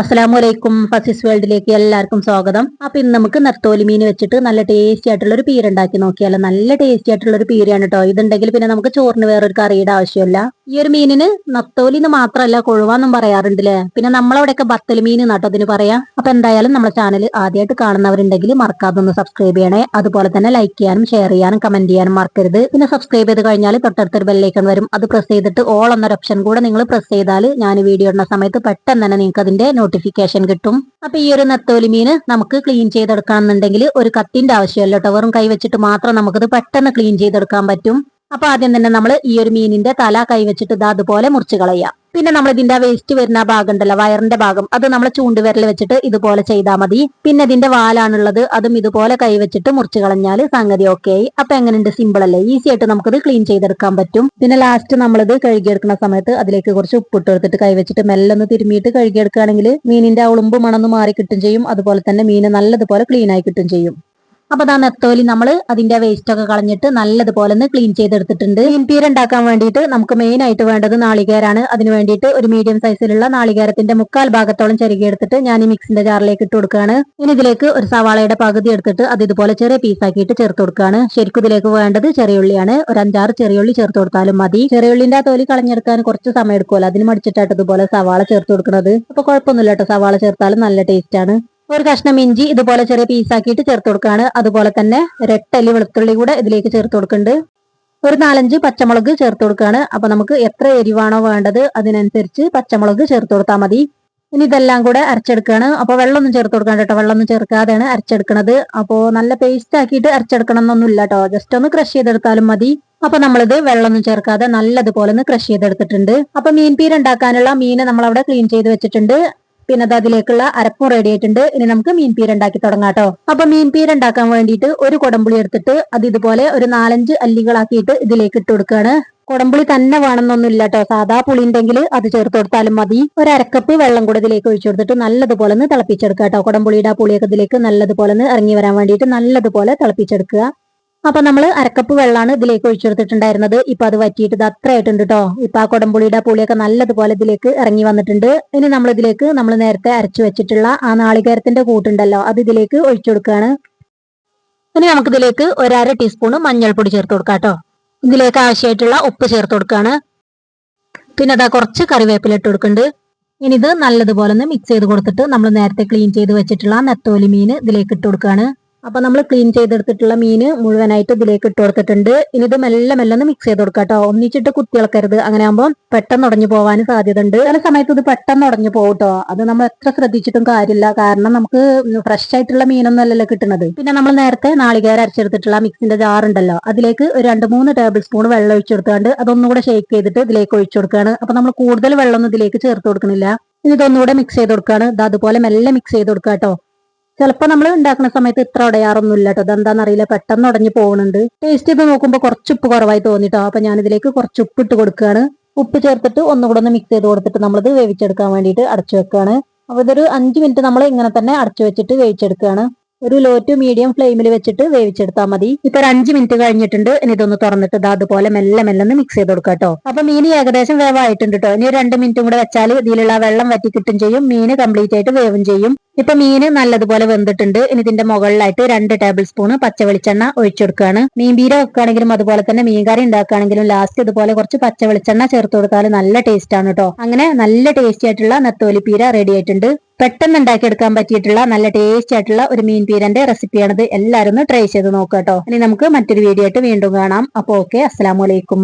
അസ്സലാമലൈക്കും ഫസിസ് വേൾഡിലേക്ക് എല്ലാവർക്കും സ്വാഗതം. അപ്പൊ ഇന്ന് നമുക്ക് നത്തോലി മീൻ വെച്ചിട്ട് നല്ല ടേസ്റ്റി ആയിട്ടുള്ള ഒരു പീര ഉണ്ടാക്കി നോക്കിയാലോ? നല്ല ടേസ്റ്റി ആയിട്ടുള്ള ഒരു പീരയാണ് കേട്ടോ ഇതുണ്ടെങ്കിൽ പിന്നെ നമുക്ക് ചോറിന് വേറൊരു കറിയുടെ ആവശ്യമില്ല. ഈ ഒരു മീനിന് നത്തോലി എന്ന് മാത്രമല്ല കൊഴുവാന്നും പറയാറുണ്ടല്ലേ? പിന്നെ നമ്മളവിടെയൊക്കെ ബത്തൽ മീൻ നട്ടോ അതിന് പറയാം. അപ്പൊ എന്തായാലും നമ്മുടെ ചാനൽ ആദ്യമായിട്ട് കാണുന്നവരുണ്ടെങ്കിൽ മറക്കാതെ ഒന്ന് സബ്സ്ക്രൈബ് ചെയ്യണേ. അതുപോലെ തന്നെ ലൈക്ക് ചെയ്യാനും ഷെയർ ചെയ്യാനും കമന്റ് ചെയ്യാനും മറക്കരുത്. പിന്നെ സബ്സ്ക്രൈബ് ചെയ്ത് കഴിഞ്ഞാൽ തൊട്ടടുത്തൊരു ബെല്ലൈക്കൺ വരും. അത് പ്രസ് ചെയ്തിട്ട് ഓൾ എന്നൊരു ഓപ്ഷൻ കൂടെ നിങ്ങൾ പ്രസ് ചെയ്താൽ ഞാൻ വീഡിയോ ഇടുന്ന സമയത്ത് പെട്ടെന്ന് തന്നെ നിങ്ങൾക്ക് അതിന്റെ നോട്ടിഫിക്കേഷൻ കിട്ടും. അപ്പൊ ഈ ഒരു നത്തോലി മീൻ നമുക്ക് ക്ലീൻ ചെയ്തെടുക്കാന്നുണ്ടെങ്കിൽ ഒരു കത്തിന്റെ ആവശ്യമല്ല കേട്ടോ വെറും കൈവച്ചിട്ട് മാത്രം നമുക്കത് പെട്ടെന്ന് ക്ലീൻ ചെയ്തെടുക്കാൻ പറ്റും. അപ്പൊ ആദ്യം തന്നെ നമ്മൾ ഈ ഒരു മീനിന്റെ തല കൈവച്ചിട്ട് ഇതാ അതുപോലെ മുറിച്ച് കളയാം. പിന്നെ നമ്മൾ ഇതിന്റെ വേസ്റ്റ് വരുന്ന ഭാഗം ഉണ്ടല്ലോ വയറിന്റെ ഭാഗം. അത് നമ്മൾ ചൂണ്ടുവിരൽ വെച്ചിട്ട് ഇതുപോലെ ചെയ്താൽ മതി. പിന്നെ ഇതിന്റെ വാലാണുള്ളത് അതും ഇതുപോലെ കൈ വെച്ചിട്ട് മുറിച്ച് കളഞ്ഞാൽ സംഗതി ഓക്കെ ആയി. അപ്പൊ എങ്ങനെയുണ്ട്? സിമ്പിൾ അല്ലേ? ഈസി ആയിട്ട് നമുക്കത് ക്ലീൻ ചെയ്തെടുക്കാൻ പറ്റും. പിന്നെ ലാസ്റ്റ് നമ്മളിത് കഴുകിയെടുക്കുന്ന സമയത്ത് അതിലേക്ക് കുറച്ച് ഉപ്പിട്ട് എടുത്തിട്ട് കൈ വെച്ചിട്ട് മെല്ലെ ഒന്ന് തിരുമിയിട്ട് കഴുകിയെടുക്കുകയാണെങ്കിൽ മീനിന്റെ ആ ഉളുമ്പ് മണന്ന് മാറി കിട്ടും ചെയ്യും. അതുപോലെ തന്നെ മീൻ നല്ലതുപോലെ ക്ലീൻ ആയി കിട്ടും ചെയ്യും. അപ്പൊ ദാ നെത്തോലി നമ്മൾ അതിന്റെ വേസ്റ്റ് ഒക്കെ കളഞ്ഞിട്ട് നല്ലതുപോലെ ഒന്ന് ക്ലീൻ ചെയ്തെടുത്തിട്ടുണ്ട്. പീര ഉണ്ടാക്കാൻ വേണ്ടിയിട്ട് നമുക്ക് മെയിൻ ആയിട്ട് വേണ്ടത് നാളികേരാണ്. അതിന് വേണ്ടിയിട്ട് ഒരു മീഡിയം സൈസിലുള്ള നാളികേരത്തിന്റെ മുക്കാൽ ഭാഗത്തോളം ചെറുകിയെടുത്തിട്ട് ഞാൻ ഈ മിക്സിന്റെ ജാറിലേക്ക് ഇട്ട് കൊടുക്കുകയാണ്. ഇനി ഇതിലേക്ക് ഒരു സവാളയുടെ പകുതി എടുത്തിട്ട് അത് ഇതുപോലെ ചെറിയ പീസ് ആക്കിയിട്ട് ചേർത്ത് കൊടുക്കുകയാണ്. ശരിക്കും ഇതിലേക്ക് വേണ്ടത് ചെറിയുള്ളിയാണ് ഒരു അഞ്ചാറ് ചെറിയുള്ളി ചേർത്ത് കൊടുത്താലും മതി. ചെറിയുള്ളിന്റെ ആ തൊലി കളഞ്ഞെടുക്കാൻ കുറച്ച് സമയം എടുക്കുമല്ലോ. അതിന് മടിച്ചിട്ടായിട്ട് ഇതുപോലെ സവാള ചേർത്ത് കൊടുക്കുന്നത് അപ്പൊ കുഴപ്പമൊന്നുമില്ല കേട്ടോ. സവാള ചേർത്താലും നല്ല ടേസ്റ്റ് ആണ്. ഒരു കഷ്ണം ഇഞ്ചി ഇതുപോലെ ചെറിയ പീസാക്കിയിട്ട് ചേർത്ത് കൊടുക്കുകയാണ്. അതുപോലെ തന്നെ രട്ടല്ലി വെളുത്തുള്ളി കൂടെ ഇതിലേക്ക് ചേർത്ത് കൊടുക്കുന്നുണ്ട്. ഒരു നാലഞ്ച് പച്ചമുളക് ചേർത്ത് കൊടുക്കുകയാണ്. അപ്പൊ നമുക്ക് എത്ര എരിവാണോ വേണ്ടത് അതിനനുസരിച്ച് പച്ചമുളക് ചേർത്ത് കൊടുത്താൽ മതി. ഇനി ഇതെല്ലാം കൂടെ അരച്ചെടുക്കുകയാണ്. അപ്പൊ വെള്ളമൊന്നും ചേർത്ത് കൊടുക്കാൻ കേട്ടോ. വെള്ളമൊന്നും ചേർക്കാതെയാണ് അരച്ചെടുക്കുന്നത് അപ്പോ നല്ല പേസ്റ്റ് ആക്കിയിട്ട് അരച്ചെടുക്കണം എന്നൊന്നും ഇല്ല കേട്ടോ. ജസ്റ്റ് ഒന്ന് ക്രഷ് ചെയ്തെടുത്താലും മതി. അപ്പൊ നമ്മളിത് വെള്ളമൊന്നും ചേർക്കാതെ നല്ലതുപോലെ ഒന്ന് ക്രഷ് ചെയ്തെടുത്തിട്ടുണ്ട്. അപ്പൊ മീൻ പീര മീൻ നമ്മൾ അവിടെ ക്ലീൻ ചെയ്ത് വെച്ചിട്ടുണ്ട്. പിന്നെ അത് അതിലേക്കുള്ള അരപ്പും റെഡി ആയിട്ടുണ്ട്. ഇനി നമുക്ക് മീൻ പീര ഉണ്ടാക്കി തുടങ്ങാം കേട്ടോ അപ്പൊ മീൻ പീര ഉണ്ടാക്കാൻ വേണ്ടിയിട്ട് ഒരു കുടംപുളി എടുത്തിട്ട് അത് ഇതുപോലെ ഒരു നാലഞ്ച് അല്ലികളാക്കിയിട്ട് ഇതിലേക്ക് ഇട്ട് കൊടുക്കുകയാണ് കുടംപുളി തന്നെ വേണമെന്നൊന്നും ഇല്ല കേട്ടോ സാധാ പുളി ഉണ്ടെങ്കിൽ അത് ചേർത്ത് കൊടുത്താലും മതി. ഒരു അരക്കപ്പ് വെള്ളം കൂടെ ഇതിലേക്ക് ഒഴിച്ചു കൊടുത്തിട്ട് നല്ലതുപോലെ ഒന്ന് തിളപ്പിച്ചെടുക്കുക കേട്ടോ കുടംപുളിയുടെ ആ പുളിയൊക്കെ ഇതിലേക്ക് നല്ലതുപോലെ ഒന്ന് ഇറങ്ങി വരാൻ വേണ്ടിയിട്ട് നല്ലതുപോലെ തിളപ്പിച്ചെടുക്കുക. അപ്പൊ നമ്മൾ അരക്കപ്പ് വെള്ളമാണ് ഇതിലേക്ക് ഒഴിച്ചെടുത്തിട്ടുണ്ടായിരുന്നത്. ഇപ്പൊ അത് വറ്റിയിട്ട് ഇത് അത്ര ആയിട്ടുണ്ട് കേട്ടോ ഇപ്പൊ ആ കൊടംപുളിയുടെ പുളിയൊക്കെ നല്ലതുപോലെ ഇതിലേക്ക് ഇറങ്ങി വന്നിട്ടുണ്ട്. ഇനി നമ്മൾ ഇതിലേക്ക് നമ്മൾ നേരത്തെ അരച്ചു വെച്ചിട്ടുള്ള ആ നാളികേരത്തിന്റെ കൂട്ടുണ്ടല്ലോ അത് ഇതിലേക്ക് ഒഴിച്ചു കൊടുക്കുകയാണ് ഇനി നമുക്ക് ഇതിലേക്ക് ഒരര ടീസ്പൂൺ മഞ്ഞൾപ്പൊടി ചേർത്ത് കൊടുക്കാം കേട്ടോ ഇതിലേക്ക് ആവശ്യമായിട്ടുള്ള ഉപ്പ് ചേർത്ത് കൊടുക്കുകയാണ്. പിന്നെ അതാ കുറച്ച് കറിവേപ്പില ഇട്ട് കൊടുക്കുന്നുണ്ട്. ഇനി ഇത് നല്ലതുപോലെ ഒന്ന് മിക്സ് ചെയ്ത് കൊടുത്തിട്ട് നമ്മൾ നേരത്തെ ക്ലീൻ ചെയ്ത് വെച്ചിട്ടുള്ള നെത്തോലി മീൻ ഇതിലേക്ക് ഇട്ട് കൊടുക്കുകയാണ്. അപ്പൊ നമ്മൾ ക്ലീൻ ചെയ്തെടുത്തിട്ടുള്ള മീന് മുഴുവനായിട്ട് ഇതിലേക്ക് ഇട്ട് കൊടുത്തിട്ടുണ്ട്. ഇനി ഇത് മെല്ലെ മെല്ലെ ഒന്ന് മിക്സ് ചെയ്ത് കൊടുക്കാം കേട്ടോ ഒന്നിച്ചിട്ട് കുത്തി ഇളക്കരുത് അങ്ങനെ ആകുമ്പോൾ പെട്ടെന്ന് ഉടഞ്ഞു പോകാൻ സാധ്യത ഉണ്ട് ചില സമയത്ത് ഇത് പെട്ടെന്ന് ഉടഞ്ഞു പോകും അത് നമ്മൾ എത്ര ശ്രദ്ധിച്ചിട്ടും കാര്യമില്ല. കാരണം നമുക്ക് ഫ്രഷ് ആയിട്ടുള്ള മീനൊന്നും അല്ലല്ലോ കിട്ടുന്നത് പിന്നെ നമ്മൾ നേരത്തെ നാളികേരം അരച്ചെടുത്തിട്ടുള്ള മിക്സിന്റെ ജാർ ഉണ്ടല്ലോ. അതിലേക്ക് ഒരു രണ്ട് മൂന്ന് ടേബിൾ സ്പൂൺ വെള്ളം ഒഴിച്ചു കൊടുത്തുകൊണ്ട് അതൊന്നുകൂടെ ഷേക്ക് ചെയ്തിട്ട് ഇതിലേക്ക് ഒഴിച്ചു കൊടുക്കുകയാണ് അപ്പൊ നമ്മൾ കൂടുതൽ വെള്ളമൊന്നും ഇതിലേക്ക് ചേർത്ത് കൊടുക്കണില്ല ഇനി ഇതൊന്നുകൂടെ മിക്സ് ചെയ്ത് കൊടുക്കുകയാണ് അതുപോലെ മെല്ലെ മിക്സ് ചെയ്ത് കൊടുക്കുക കേട്ടോ ചിലപ്പോൾ നമ്മൾ ഉണ്ടാക്കുന്ന സമയത്ത് ഇത്ര ഉടയാറൊന്നും ഇല്ല കേട്ടോ അതെന്താണെന്ന് അറിയില്ല പെട്ടെന്ന് ഉടഞ്ഞു പോകുന്നുണ്ട് ടേസ്റ്റ് ചെയ്ത് നോക്കുമ്പോൾ കുറച്ച് ഉപ്പ് കുറവായി തോന്നിട്ടോ. അപ്പൊ ഞാനിതിലേക്ക് കുറച്ച് ഉപ്പ് ഇട്ട് കൊടുക്കുകയാണ് ഉപ്പ് ചേർത്തിട്ട് ഒന്നുകൂടെ ഒന്ന് മിക്സ് ചെയ്ത് കൊടുത്തിട്ട് നമ്മളിത് വേവിച്ചെടുക്കാൻ വേണ്ടിയിട്ട് അടച്ചു വെക്കുകയാണ് അപ്പൊ ഇതൊരു അഞ്ച് മിനിറ്റ് നമ്മൾ ഇങ്ങനെ തന്നെ അടച്ചു വെച്ചിട്ട് വേവിച്ചെടുക്കുകയാണ് ഒരു ലോ ടു മീഡിയം ഫ്ലെയിമിൽ വെച്ചിട്ട് വേവിച്ചെടുത്താൽ മതി. ഇപ്പൊ ഒരു അഞ്ച് മിനിറ്റ് കഴിഞ്ഞിട്ടുണ്ട്. ഇനി ഇതൊന്ന് തുറന്നിട്ട് ഇത് അതുപോലെ മെല്ലെ മെല്ലെ ഒന്ന് മിക്സ് ചെയ്ത് കൊടുക്കാം കേട്ടോ അപ്പൊ മീൻ ഏകദേശം വേവായിട്ടുണ്ട് കേട്ടോ ഇനി ഒരു രണ്ട് മിനിറ്റും കൂടെ വെച്ചാൽ ഇതിലുള്ള വെള്ളം വറ്റി കിട്ടും ചെയ്യും. മീൻ കംപ്ലീറ്റ് ആയിട്ട് വേവും ചെയ്യും. ഇപ്പൊ മീന് നല്ലതുപോലെ വെന്തിട്ടുണ്ട്. ഇനി ഇതിന്റെ മുകളിലായിട്ട് രണ്ട് ടേബിൾ സ്പൂൺ പച്ച വെളിച്ചെണ്ണ ഒഴിച്ചു കൊടുക്കുകയാണ് മീൻ പീര വെക്കുകയാണെങ്കിലും അതുപോലെ തന്നെ മീൻ കറി ഉണ്ടാക്കുകയാണെങ്കിലും ലാസ്റ്റ് ഇതുപോലെ കുറച്ച് പച്ച വെളിച്ചെണ്ണ ചേർത്ത് കൊടുത്താൽ നല്ല ടേസ്റ്റ് ആണ് കേട്ടോ അങ്ങനെ നല്ല ടേസ്റ്റി ആയിട്ടുള്ള നത്തോലി പീര റെഡി ആയിട്ടുണ്ട്. പെട്ടെന്ന് ഉണ്ടാക്കിയെടുക്കാൻ പറ്റിയിട്ടുള്ള നല്ല ടേസ്റ്റ് ആയിട്ടുള്ള ഒരു മീൻ പീരന്റെ റെസിപ്പിയാണിത് എല്ലാവരും ഒന്ന് ട്രൈ ചെയ്ത് നോക്കാം കേട്ടോ. ഇനി നമുക്ക് മറ്റൊരു വീഡിയോ ആയിട്ട് വീണ്ടും കാണാം. അപ്പൊ ഓക്കെ അസ്സലാമലൈക്കും